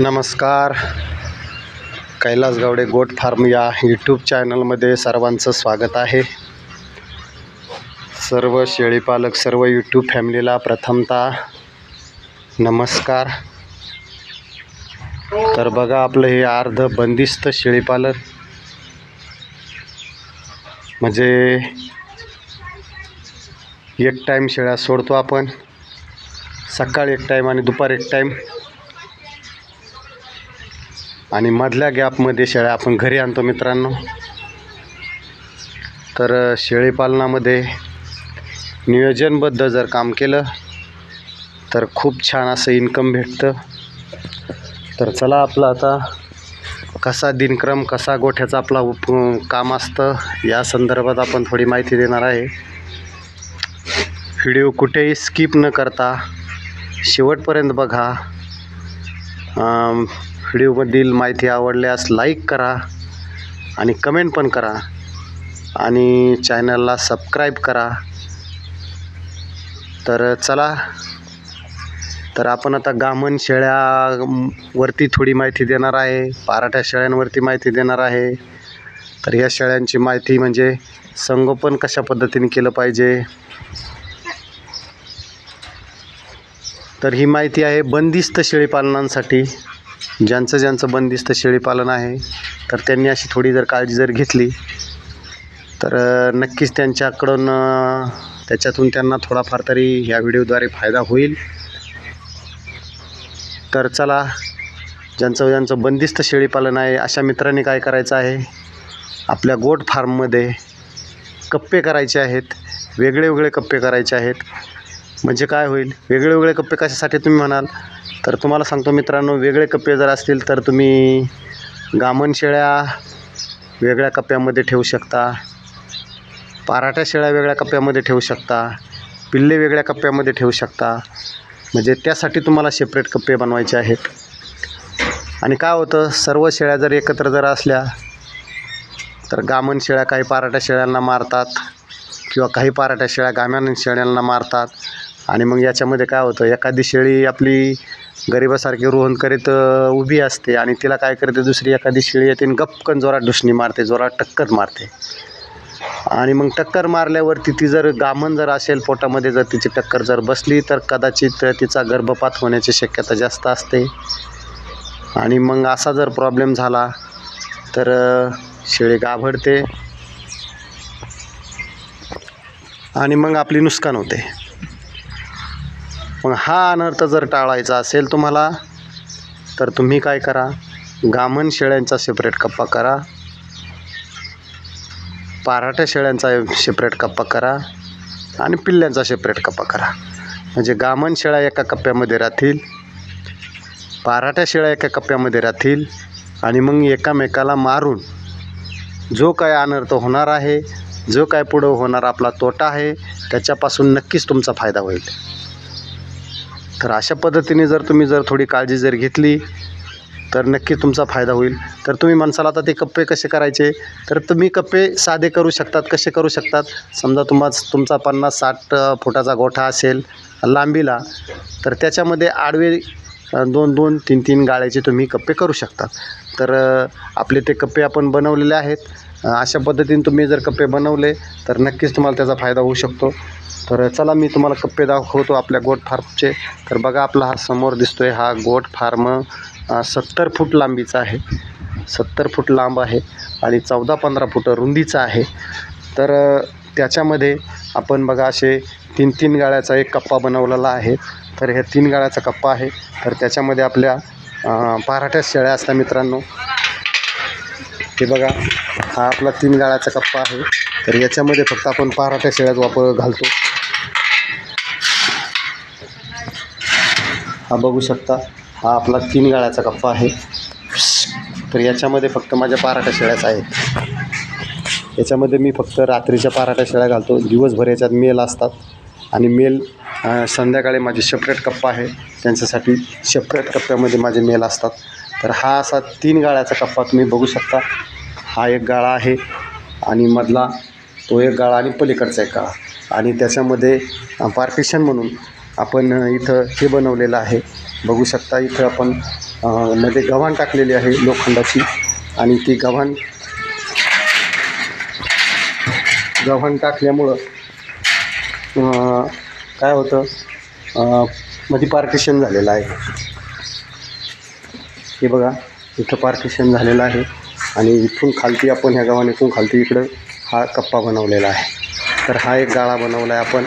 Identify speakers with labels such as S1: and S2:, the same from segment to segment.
S1: नमस्कार. Kailas Gawade goat farm या YouTube चॅनलमध्ये सर्वांचं स्वागत आहे. सर्व शेळीपालक सर्व यूट्यूब फॅमिलीला प्रथमतः नमस्कार. तर बघा आपलं हे अर्ध बंदिस्त शेळीपालन म्हणजे एक टाईम शेळ्या सोडतो आपण. सकाळी एक टाईम आणि दुपार एक टाईम आणि मधल्या गॅपमध्ये शेळ्या आपण घरी आणतो मित्रांनो. तर शेळीपालनामध्ये नियोजनबद्ध जर काम केलं तर खूप छान असं इन्कम भेटतं. तर चला आपलं आता कसा दिनक्रम कसा गोठ्याचा आपला उप काम असतं या संदर्भात आपण थोडी माहिती देणार आहे. व्हिडिओ कुठेही स्किप न करता शेवटपर्यंत बघा. व्हिडिओमधील माहिती आवडल्यास लाईक करा आणि कमेंट पण करा. आणि चॅनलला सबस्क्राईब करा. तर चला. तर आपण आता गामण शेळ्यावरती थोडी माहिती देणार आहे. पाराठ्या शेळ्यांवरती माहिती देणार आहे. तर या शेळ्यांची माहिती म्हणजे संगोपन कशा पद्धतीने केलं पाहिजे? तर ही माहिती आहे बंदिस्त शेळीपालनांसाठी. ज्यांचं ज्यांचं बंदिस्त शेळीपालन आहे तर त्यांनी अशी थोडी जर काळजी जर घेतली तर नक्कीच त्यांच्याकडून त्याच्यातून त्यांना थोडाफार तरी ह्या व्हिडिओद्वारे फायदा होईल. तर चला ज्यांचं ज्यांचं बंदिस्त शेळीपालन आहे अशा मित्रांनी काय करायचं आहे? आपल्या गोट फार्ममध्ये कप्पे करायचे आहेत वेगळे वेगळे कप्पे करायचे आहेत. म्हणजे काय होईल? वेगळे वेगळे कप्पे कशासाठी तुम्ही म्हणाल? तर तुम्हाला सांगतो मित्रांनो वेगळे कप्पे जर असतील तर तुम्ही गामण शेळ्या वेगळ्या कप्प्यामध्ये ठेवू शकता. पाराठ्या शेळ्या वेगळ्या कप्प्यामध्ये ठेवू शकता. पिल्ले वेगळ्या कप्प्यामध्ये ठेवू शकता. म्हणजे त्यासाठी तुम्हाला सेपरेट कप्पे बनवायचे आहेत. आणि काय होतं? सर्व शेळ्या जर एकत्र जर असल्या तर गामण शेळ्या काही पाराठ्या शेळ्यांना मारतात किंवा काही पाराठ्या शेळ्या गाम्यान शेळ्यांना मारतात. आणि मग याच्यामध्ये काय होतं एखादी शेळी आपली गरिबासारखी रोहन करीत उभी असते आणि तिला काय करते दुसरी एखादी शेळी येते आणि गपकन जोरात ढुसणी मारते जोरात टक्कर मारते. आणि मग टक्कर मारल्यावरती ती जर गामण जर असेल पोटामध्ये जर तिची टक्कर जर बसली तर कदाचित तिचा गर्भपात होण्याची शक्यता जास्त असते. आणि मग असा जर प्रॉब्लेम झाला तर शेळी गाभडते आणि मग आपली नुकसान होते. मग हा अनर्थ जर टाळायचा असेल तुम्हाला तर तुम्ही काय करा? गामण शेळ्यांचा सेपरेट कप्पा करा. पाराठ्या शेळ्यांचा सेपरेट कप्पा करा. आणि पिल्ल्यांचा सेपरेट कप्पा करा. म्हणजे गामण शेळ्या एका कप्प्यामध्ये राहतील पाराठ्या शेळ्या एका कप्प्यामध्ये राहतील आणि मग एकामेकाला मारून जो काय अनर्थ होणार आहे जो काय पुढं होणार आपला तोटा आहे त्याच्यापासून नक्कीच तुमचा फायदा होईल. तर अशा पद्धतीने जर तुम्ही जर थोडी काळजी जर घेतली तर नक्की तुमचा फायदा होईल. तर तुम्ही माणसाला आता ते कप्पे कसे करायचे? तर तुम्ही कप्पे साधे करू शकतात कसे करू शकतात? समजा तुम्हा तुमचा पन्नास साठ फुटाचा गोठा असेल लांबीला तर त्याच्यामध्ये आडवे दोन दोन तीन तीन गाळ्याचे तुम्ही कप्पे करू शकतात. तर आपले ते कप्पे आपण बनवलेले आहेत. अशा पद्धतीने तुम्ही जर कप्पे बनवले तर नक्कीच तुम्हाला त्याचा फायदा होऊ शकतो. तर चला मी तुम्हाला कप्पे दाखवतो आपल्या गोट फार्मचे. तर बघा आपला हा समोर दिसतो आहे हा गोट फार्म. सत्तर फूट लांबीचा आहे. सत्तर फूट लांब आहे आणि चौदा पंधरा फूट रुंदीचा आहे. तर त्याच्यामध्ये आपण बघा असे तीन तीन गाळ्याचा एक कप्पा बनवलेला आहे. तर हे तीन गाळ्याचा कप्पा आहे. तर त्याच्यामध्ये आपल्या पराठ्या शेळ्या असतात मित्रांनो. हे बघा हा आपला तीन गाळ्याचा कप्पा आहे. तर याच्यामध्ये फक्त आपण पहाराट्या शेळ्याच वापर घालतो. हा बघू शकता हा आपला तीन गाळ्याचा कप्पा आहे. तर याच्यामध्ये फक्त माझ्या पहाराट्या शेळ्याच आहेत. याच्यामध्ये मी फक्त रात्रीच्या पहाराट्या शेळ्या घालतो. दिवसभर याच्यात मेल असतात. आणि मेल संध्याकाळी माझे सेपरेट कप्पा आहे. त्यांच्यासाठी सेपरेट कप्प्यामध्ये माझे मेल असतात. तर हा असा तीन गाळ्याचा कप्पा तुम्ही बघू शकता. हा एक गाळा आहे आणि मधला तो एक गाळा आणि पलीकडचा एक गाळा. आणि त्याच्यामध्ये पार्टिशन म्हणून आपण इथं हे बनवलेलं आहे. बघू शकता इथं आपण मध्ये गव्हाण टाकलेली आहे लोखंडाची आणि ती गव्हाण गव्हाण टाकल्यामुळं काय होतं मध्ये पार्टिशन झालेलं आहे. हे बघा इथं पार्टिशन झालेलं आहे आणि इथून खालती आपण ह्या गावाने इथून खालती इकडं हा कप्पा बनवलेला आहे. तर हा एक गाळा बनवला आहे आपण.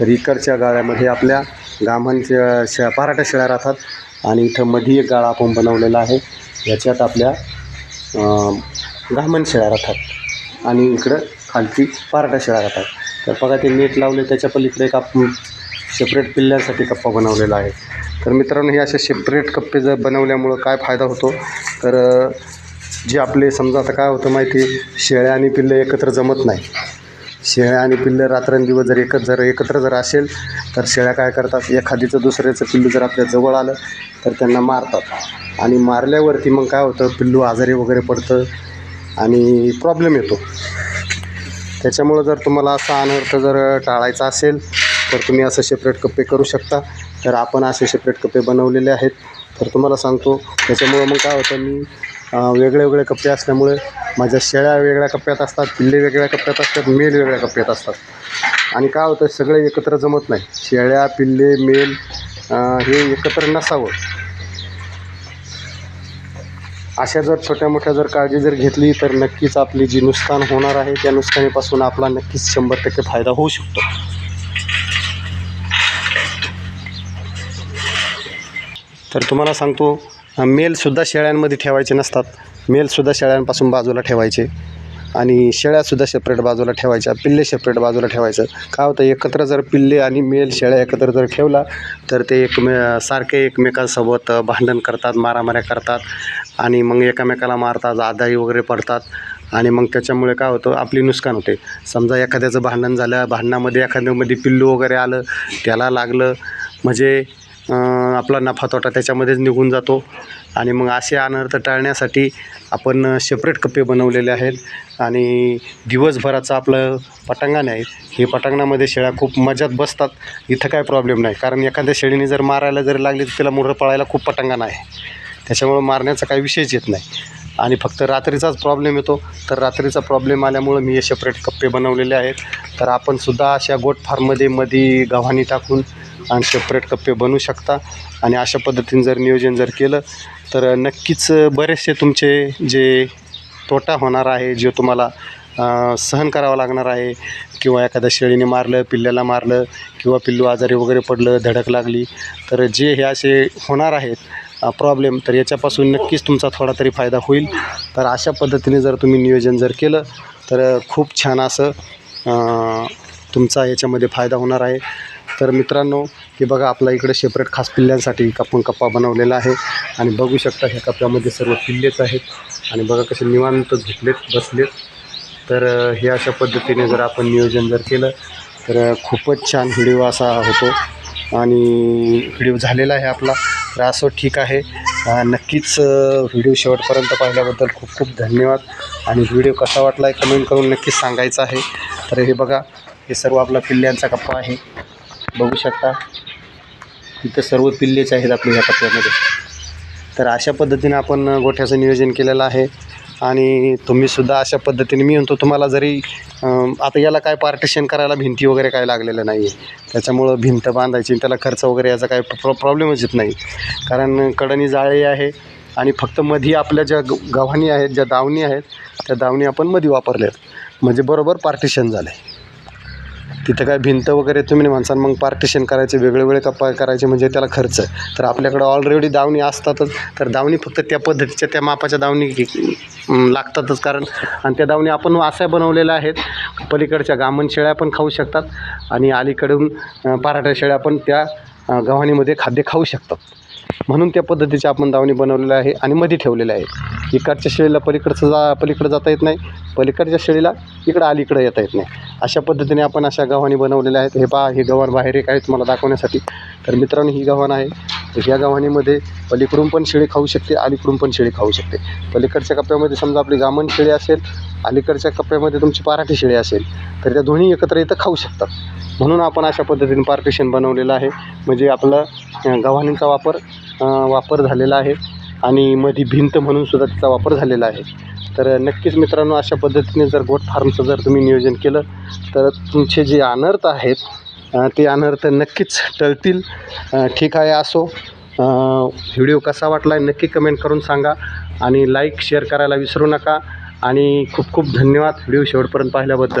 S1: तर इकडच्या गाळ्यामध्ये आपल्या गामांच्या शे पराठ्या शेळ्या राहतात आणि इथं मध्ये एक गाळा आपण बनवलेला आहे. याच्यात आपल्या गामण शेळ्या राहतात आणि इकडं खालती पराठा शेळ्या राहतात. तर बघा ते नेट लावले त्याच्या पलीकडे एक आपण सेपरेट पिल्ल्यांसाठी कप्पा बनवलेला आहे. तर मित्रांनो हे असे सेपरेट कप्पे जर बनवल्यामुळं काय फायदा होतो? तर जे आपले समजा आता काय होतं माहिती आहे, शेळ्या आणि पिल्लं एकत्र जमत नाही. शेळ्या आणि पिल्लं रात्रंदिवस जर एकच जर एकत्र जर असेल तर शेळ्या काय करतात? एखादीचं दुसऱ्याचं पिल्लू जर आपल्या जवळ आलं तर त्यांना मारतात. आणि मारल्यावरती मग काय होतं? पिल्लू आजारी वगैरे पडतं आणि प्रॉब्लेम येतो. त्याच्यामुळं जर तुम्हाला असा अनर्थ जर टाळायचा असेल तर तुम्ही असं सेपरेट कप्पे करू शकता. तर आपण असे सेपरेट कप्पे बनवलेले आहेत. तर तुम्हाला सांगतो त्याच्यामुळं मग काय होतं मी वेगळे वेगळे कप्पे असल्यामुळे माझ्या शेळ्या वेगळ्या कप्प्यात असतात पिल्ले वेगळ्या कप्प्यात असतात मेल वेगळ्या कप्प्यात असतात. आणि काय होतं सगळे एकत्र जमत नाही. शेळ्या पिल्ले मेल हे एकत्र नसावं. अशा जर छोट्या मोठ्या जर काळजी जर घेतली तर नक्कीच आपली जी नुकसान होणार आहे त्या नुकसानीपासून आपला नक्कीच शंभर टक्के फायदा होऊ शकतो. तर तुम्हाला सांगतो मेलसुद्धा शेळ्यांमध्ये ठेवायचे नसतात. मेलसुद्धा शेळ्यांपासून बाजूला ठेवायचे. आणि शेळ्यासुद्धा सेपरेट बाजूला ठेवायच्या पिल्ले सेपरेट बाजूला ठेवायचं. काय होतं एकत्र जर पिल्ले आणि मेल शेळ्या एकत्र जर ठेवला तर ते एकमे सारखे एकमेकांसोबत भांडण करतात मारामाऱ्या करतात आणि मग एकमेकाला मारतात आधारी वगैरे पडतात. आणि मग त्याच्यामुळे काय होतं आपली नुकसान होते. समजा एखाद्याचं भांडण झालं भांडणामध्ये एखाद्यामध्ये पिल्लू वगैरे आलं त्याला लागलं. म्हणजे आपला नफा तोटा त्याच्यामध्येच निघून जातो. आणि मग असे अनर्थ टाळण्यासाठी आपण सेपरेट कप्पे बनवलेले आहेत. आणि दिवसभराचं आपलं पटांगण आहे. हे पटांगणामध्ये शेळ्या खूप मजात बसतात. इथं काय प्रॉब्लेम नाही. कारण एखाद्या शेळीने जर मारायला जर लागली तर तिला मुरं पळायला खूप पटांगण आहे. त्याच्यामुळं मारण्याचा काही विषयच येत नाही. आणि फक्त रात्रीचाच प्रॉब्लेम येतो. तर रात्रीचा प्रॉब्लेम आल्यामुळं मी हे सेपरेट कप्पे बनवलेले आहेत. तर आपणसुद्धा अशा गोट फार्ममध्ये मध्ये गव्हाणी टाकून आणि सेपरेट कप्पे बनवू शकता. आणि अशा पद्धतीने जर नियोजन जर केलं तर नक्कीच बरेचसे तुमचे जे तोटा होणार आहे जो तुम्हाला सहन करावा लागणार आहे किंवा एखाद्या शेळीने मारलं पिल्ल्याला मारलं किंवा पिल्लू आजारी वगैरे पडलं धडक लागली तर जे हे असे होणार आहेत प्रॉब्लेम तर याच्यापासून नक्कीच तुमचा थोडा तरी फायदा होईल. तर अशा पद्धतीने जर तुम्ही नियोजन जर केलं तर खूप छान असं तुमचा याच्यामध्ये फायदा होणार आहे. तर मित्रांनो हे बघा आपला इकडे सेपरेट खास पिल्ल्यांसाठी आपण कप्पा बनवलेला आहे. आणि बघू शकता ह्या कप्प्यामध्ये सर्व पिल्लेच आहेत. आणि बघा कसे निवांत झोपलेत बसलेत. तर हे अशा पद्धतीने जर आपण नियोजन जर केलं तर खूपच छान व्हिडिओ असा होतो. आणि व्हिडिओ झालेला आहे आपला. तर असं ठीक आहे. नक्कीच व्हिडिओ शेवटपर्यंत पाहिल्याबद्दल खूप खूप धन्यवाद. आणि व्हिडिओ कसा वाटला आहे कमेंट करून नक्कीच सांगायचा आहे. तर हे बघा हे सर्व आपला पिल्ल्यांचा कप्पा आहे. बघू शकता. इथं सर्व पिल्लेच आहेत आपल्या ह्या कप्प्यामध्ये तर अशा पद्धतीने आपण गोठ्याचं नियोजन केलेलं आहे. आणि तुम्हीसुद्धा अशा पद्धतीने मी म्हणतो तुम्हाला जरी आता याला काय पार्टिशन करायला भिंती वगैरे काय लागलेलं नाही आहे त्याच्यामुळं भिंत बांधायची त्याला खर्च वगैरे याचा काय प्रॉ प्रॉब्लेमच येत नाही. कारण कडणी जाळी आहे आणि फक्त मधी आपल्या ज्या ग गव्हाणी आहेत ज्या दावणी आहेत त्या दावणी आपण मध्ये वापरल्यात. म्हणजे बरोबर पार्टिशन झालं आहे तिथं काय भिंत वगैरे तुम्ही नाही मग पार्टिशन करायचे वेगळे वेगळे कप्पा करायचे म्हणजे त्याला खर्च. तर आपल्याकडं ऑलरेडी दावणी असतातच तर दावणी फक्त त्या पद्धतीच्या त्या मापाच्या दावणी लागतातच. कारण आणि त्या दावणी आपण असं बनवलेल्या आहेत पलीकडच्या गामण शेळ्या पण खाऊ शकतात आणि अलीकडून पराठ्या पराठा शेळ्या पण त्या गव्हाणीमध्ये खाद्य खाऊ शकतात. म्हणून त्या पद्धतीचे आपण दावणी बनवलेलं आहे आणि मध्ये ठेवलेलं आहे. इकडच्या शेळीला पलीकडचं जा पलीकडं जाता येत नाही. पलीकडच्या शेळीला इकडं अलीकडं येता येत नाही. अशा पद्धतीने आपण अशा गव्हाणी बनवलेल्या आहेत. हे पहा हे गव्हाण बाहेर एक आहे तुम्हाला दाखवण्यासाठी. तर मित्रांनो ही गव्हाण आहे. तर ह्या गव्हाणीमध्ये पलीकडून पण शेळी खाऊ शकते अलीकडून पण शेळी खाऊ शकते. पलीकडच्या कप्प्यामध्ये समजा आपली गामण शेळी असेल अलीकडच्या कप्प्यामध्ये तुमची पराठी शेळी असेल तर त्या दोन्ही एकत्र इथं खाऊ शकतात. म्हणून आपण अशा पद्धतीने पार्टिशन बनवलेलं आहे. म्हणजे आपलं गव्हाणींचा वापर वापर झालेला आहे आणि मध्ये भिंत म्हणून सुद्धा त्याचा वापर झालेला आहे. तर नक्कीच मित्रांनो अशा पद्धतीने जर गोट फार्मचं जर तुम्ही नियोजन केलं तर तुमचे जे अनर्थ आहेत ते अनर्थ नक्कीच टळतील. ठीक आहे असो. व्हिडिओ कसा वाटला आहे नक्की कमेंट करून सांगा आणि लाईक शेअर करायला विसरू नका. आणि खूप खूप धन्यवाद व्हिडिओ शेवटपर्यंत पाहिल्याबद्दल.